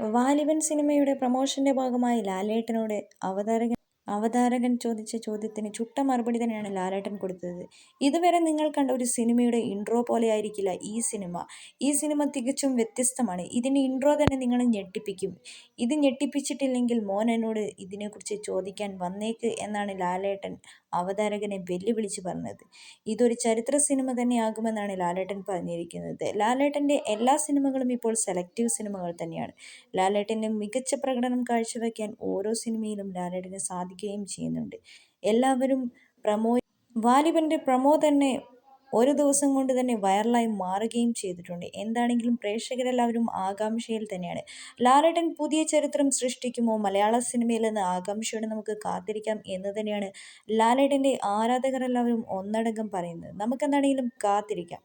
വാലിബൻ സിനിമയുടെ പ്രമോഷന്റെ ഭാഗമായി ലാലേട്ടനോട് അവതാരകൻ അവതാരകൻ ചോദിച്ച ചോദ്യത്തിന് ചുട്ട മറുപടി തന്നെയാണ് ലാലേട്ടൻ കൊടുത്തത്. ഇതുവരെ നിങ്ങൾ കണ്ട ഒരു സിനിമയുടെ ഇൻട്രോ പോലെ ആയിരിക്കില്ല ഈ സിനിമ. ഈ സിനിമ തികച്ചും വ്യത്യസ്തമാണ്. ഇതിന്റെ ഇൻട്രോ തന്നെ നിങ്ങൾ ഞെട്ടിപ്പിക്കും. ഇത് ഞെട്ടിപ്പിച്ചിട്ടില്ലെങ്കിൽ മോൻ എന്നോട് ഇതിനെക്കുറിച്ച് ചോദിക്കാൻ വന്നേക്ക് എന്നാണ് ലാലേട്ടൻ അവതാരകനെ വെല്ലുവിളിച്ച് പറഞ്ഞത്. ഇതൊരു ചരിത്ര സിനിമ തന്നെയാകുമെന്നാണ് ലാലേട്ടൻ പറഞ്ഞിരിക്കുന്നത്. ലാലേട്ടന്റെ എല്ലാ സിനിമകളും ഇപ്പോൾ സെലക്റ്റീവ് സിനിമകൾ തന്നെയാണ്. ലാലേട്ടന്റെ മികച്ച പ്രകടനം കാഴ്ചവെക്കാൻ ഓരോ സിനിമയിലും ലാലേട്ടന് സാധിക്കുകയും ചെയ്യുന്നുണ്ട്. എല്ലാവരും പ്രമോ വാലിബന്റെ പ്രമോ തന്നെ ഒരു ദിവസം കൊണ്ട് തന്നെ വൈറലായി മാറുകയും ചെയ്തിട്ടുണ്ട്. എന്താണെങ്കിലും പ്രേക്ഷകരെല്ലാവരും ആകാംക്ഷയിൽ തന്നെയാണ്. ലാലേട്ടൻ പുതിയ ചരിത്രം സൃഷ്ടിക്കുമോ? മലയാള സിനിമയിൽ നിന്ന് ആകാംക്ഷയോടെ നമുക്ക് കാത്തിരിക്കാം എന്ന് തന്നെയാണ് ലാലേട്ടന്റെ ആരാധകരെല്ലാവരും ഒന്നടങ്കം പറയുന്നത്. നമുക്കെന്താണെങ്കിലും കാത്തിരിക്കാം.